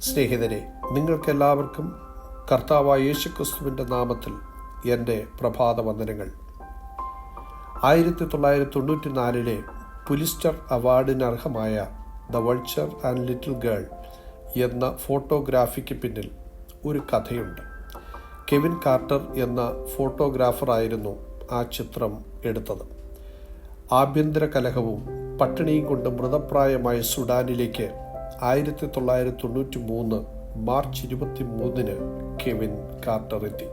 സ്നേഹിതരെ നിങ്ങൾക്കെല്ലാവർക്കും കർത്താവായ യേശുക്രിസ്തുവിന്റെ നാമത്തിൽ എന്റെ പ്രഭാത വന്ദനങ്ങൾ ആയിരത്തി തൊള്ളായിരത്തി തൊണ്ണൂറ്റി നാലിലെ പുലിസ്റ്റർ അവാർഡിന് അർഹമായ the vulture and little girl എന്ന ഫോട്ടോഗ്രാഫിക്ക് പിന്നിൽ ഒരു കഥയുണ്ട്. കെവിൻ കാർട്ടർ എന്ന ഫോട്ടോഗ്രാഫറായിരുന്നു ആ ചിത്രം എടുത്തത്. ആഭ്യന്തര കലഹവും പട്ടിണിയും കൊണ്ട് മൃതപ്രായമായ സുഡാനിലേക്ക് ആയിരത്തി തൊള്ളായിരത്തി തൊണ്ണൂറ്റി മൂന്ന് മാർച്ച് ഇരുപത്തി മൂന്നിന് കെവിൻ കാർട്ടർ എത്തി.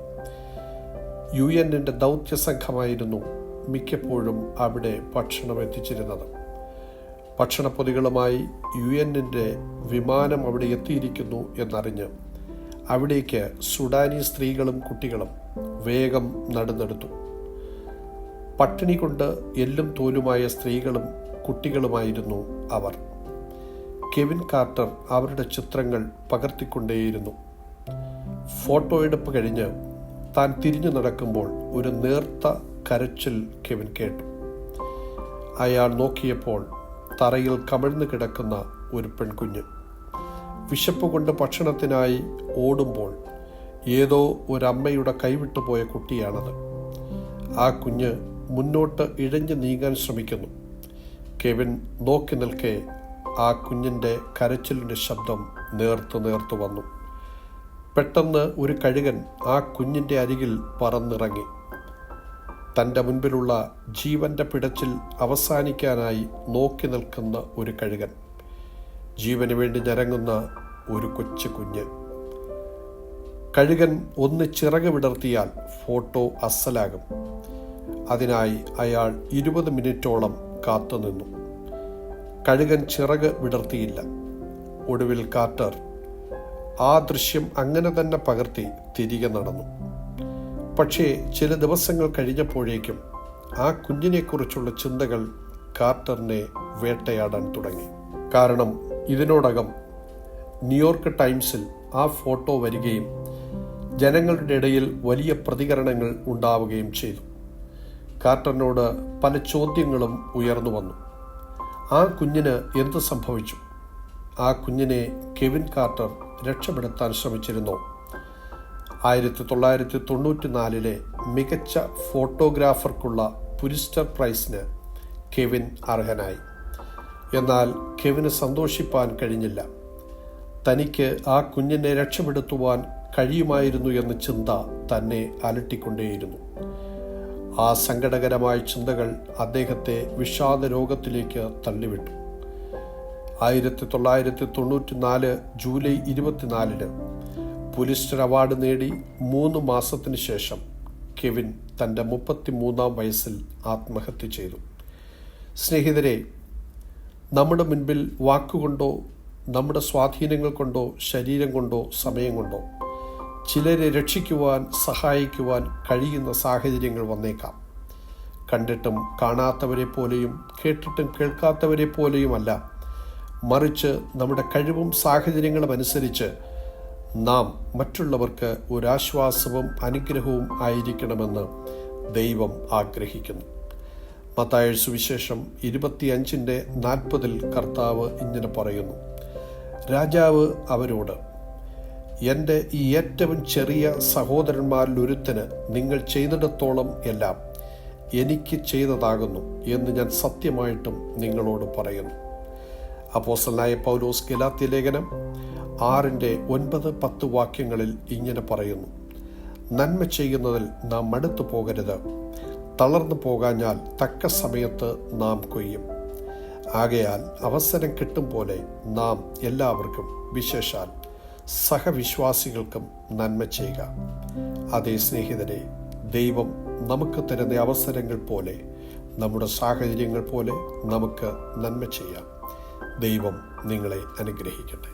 യു എന്നിന്റെ ദൗത്യ സംഘമായിരുന്നു മിക്കപ്പോഴും അവിടെ ഭക്ഷണം എത്തിച്ചിരുന്നത്. ഭക്ഷണപ്പൊതികളുമായി യു എന്നിന്റെ വിമാനം അവിടെ എത്തിയിരിക്കുന്നു എന്നറിഞ്ഞ് അവിടേക്ക് സുഡാനി സ്ത്രീകളും കുട്ടികളും വേഗം നടന്നെടുത്തു. പട്ടിണി കൊണ്ട് എല്ലും തോലുമായ സ്ത്രീകളും കുട്ടികളുമായിരുന്നു അവർ. കെവിൻ കാർട്ടർ അവരുടെ ചിത്രങ്ങൾ പകർത്തിക്കൊണ്ടേയിരുന്നു. ഫോട്ടോ എടുപ്പ് കഴിഞ്ഞ് താൻ തിരിഞ്ഞു നടക്കുമ്പോൾ ഒരു നേർത്ത കരച്ചിൽ കെവിൻ കേട്ടു. അയാൾ നോക്കിയപ്പോൾ തറയിൽ കമിഴ്ന്നു കിടക്കുന്ന ഒരു പെൺകുഞ്ഞ്. വിശപ്പ് കൊണ്ട് ഭക്ഷണത്തിനായി ഓടുമ്പോൾ ഏതോ ഒരമ്മയുടെ കൈവിട്ടുപോയ കുട്ടിയാണത്. ആ കുഞ്ഞ് മുന്നോട്ട് ഇഴഞ്ഞു നീങ്ങാൻ ശ്രമിക്കുന്നു. കെവിൻ നോക്കി നിൽക്കെ ആ കുഞ്ഞിന്റെ കരച്ചിലിന്റെ ശബ്ദം നേർത്തു നേർത്തു വന്നു. പെട്ടെന്ന് ഒരു കഴുകൻ ആ കുഞ്ഞിന്റെ അരികിൽ പറന്നിറങ്ങി. തന്റെ മുൻപിലുള്ള ജീവന്റെ പിടച്ചിൽ അവസാനിക്കാനായി നോക്കി നിൽക്കുന്ന ഒരു കഴുകൻ. ജീവന് വേണ്ടി ഞരങ്ങുന്ന ഒരു കൊച്ചു കുഞ്ഞ്. കഴുകൻ ഒന്ന് ചിറക് വിടർത്തിയാൽ ഫോട്ടോ അസലാകും. അതിനായി അയാൾ ഇരുപത് മിനിറ്റോളം കാത്തുനിന്നു. കഴുകൻ ചിറക് വിടർത്തിയില്ല. ഒടുവിൽ കാർട്ടർ ആ ദൃശ്യം അങ്ങനെ തന്നെ പകർത്തി തിരികെ നടന്നു. പക്ഷേ ചില ദിവസങ്ങൾ കഴിഞ്ഞപ്പോഴേക്കും ആ കുഞ്ഞിനെക്കുറിച്ചുള്ള ചിന്തകൾ കാർട്ടറിനെ വേട്ടയാടാൻ തുടങ്ങി. കാരണം ഇതിനോടകം ന്യൂയോർക്ക് ടൈംസിൽ ആ ഫോട്ടോ വരികയും ജനങ്ങളുടെ ഇടയിൽ വലിയ പ്രതികരണങ്ങൾ ഉണ്ടാവുകയും ചെയ്തു. കാർട്ടറിനോട് പല ചോദ്യങ്ങളും ഉയർന്നു വന്നു. ആ കുഞ്ഞിന് എന്ത് സംഭവിച്ചു? ആ കുഞ്ഞിനെ കെവിൻ കാർട്ടർ രക്ഷപ്പെടുത്താൻ ശ്രമിച്ചിരുന്നു. ആയിരത്തി തൊള്ളായിരത്തി തൊണ്ണൂറ്റി നാലിലെ മികച്ച ഫോട്ടോഗ്രാഫർക്കുള്ള പുരിസ്റ്റർ പ്രൈസിന് കെവിൻ അർഹനായി. എന്നാൽ കെവിന് സന്തോഷിപ്പാൻ കഴിഞ്ഞില്ല. തനിക്ക് ആ കുഞ്ഞിനെ രക്ഷപ്പെടുത്തുവാൻ കഴിയുമായിരുന്നു എന്ന ചിന്ത തന്നെ അലട്ടിക്കൊണ്ടേയിരുന്നു. ആ സങ്കടകരമായ ചിന്തകൾ അദ്ദേഹത്തെ വിഷാദ രോഗത്തിലേക്ക് തള്ളിവിട്ടു. ആയിരത്തി തൊള്ളായിരത്തി തൊണ്ണൂറ്റി നാല് ജൂലൈ ഇരുപത്തിനാലിന് പുലിസ്റ്റർ അവാർഡ് നേടി മൂന്ന് മാസത്തിന് ശേഷം കെവിൻ തന്റെ മുപ്പത്തിമൂന്നാം വയസ്സിൽ ആത്മഹത്യ ചെയ്തു. സ്നേഹിതരെ നമ്മുടെ മുൻപിൽ വാക്കുകൊണ്ടോ നമ്മുടെ സ്വാധീനങ്ങൾ കൊണ്ടോ ശരീരം കൊണ്ടോ സമയം കൊണ്ടോ ചിലരെ രക്ഷിക്കുവാൻ സഹായിക്കുവാൻ കഴിയുന്ന സാഹചര്യങ്ങൾ വന്നേക്കാം. കണ്ടിട്ടും കാണാത്തവരെ പോലെയും കേട്ടിട്ടും കേൾക്കാത്തവരെ പോലെയുമല്ല. മറിച്ച് നമ്മുടെ കഴിവും സാഹചര്യങ്ങളും അനുസരിച്ച് നാം മറ്റുള്ളവർക്ക് ഒരാശ്വാസവും അനുഗ്രഹവും ആയിരിക്കണമെന്ന് ദൈവം ആഗ്രഹിക്കുന്നു. മത്തായ സുവിശേഷം ഇരുപത്തിയഞ്ചിന്റെ നാൽപ്പതിൽ കർത്താവ് ഇങ്ങനെ പറയുന്നു. രാജാവ് അവരോട് എന്റെ ഈ ഏറ്റവും ചെറിയ സഹോദരന്മാരിൽ ഒരുത്തന് നിങ്ങൾ ചെയ്തിടത്തോളം എല്ലാം എനിക്ക് ചെയ്തതാകുന്നു എന്ന് ഞാൻ സത്യമായിട്ടും നിങ്ങളോട് പറയുന്നു. അപ്പോസലായ പൗലോസ് ഗലാത്തി ലേഖനം ആറിന്റെ ഒൻപത് പത്ത് വാക്യങ്ങളിൽ ഇങ്ങനെ പറയുന്നു. നന്മ ചെയ്യുന്നതിൽ നാം മടുത്തു പോകരുത്. തളർന്നു പോകാഞ്ഞാൽ തക്ക സമയത്ത് നാം കൊയ്യും. ആകയാൽ അവസരം കിട്ടും പോലെ നാം എല്ലാവർക്കും വിശേഷാൽ സഹവിശ്വാസികൾക്കും നന്മ ചെയ്യുക. അതേ സ്നേഹിതരെ ദൈവം നമുക്ക് തരുന്ന അവസരങ്ങൾ പോലെ നമ്മുടെ സാഹചര്യങ്ങൾ പോലെ നമുക്ക് നന്മ ചെയ്യാം. ദൈവം നിങ്ങളെ അനുഗ്രഹിക്കട്ടെ.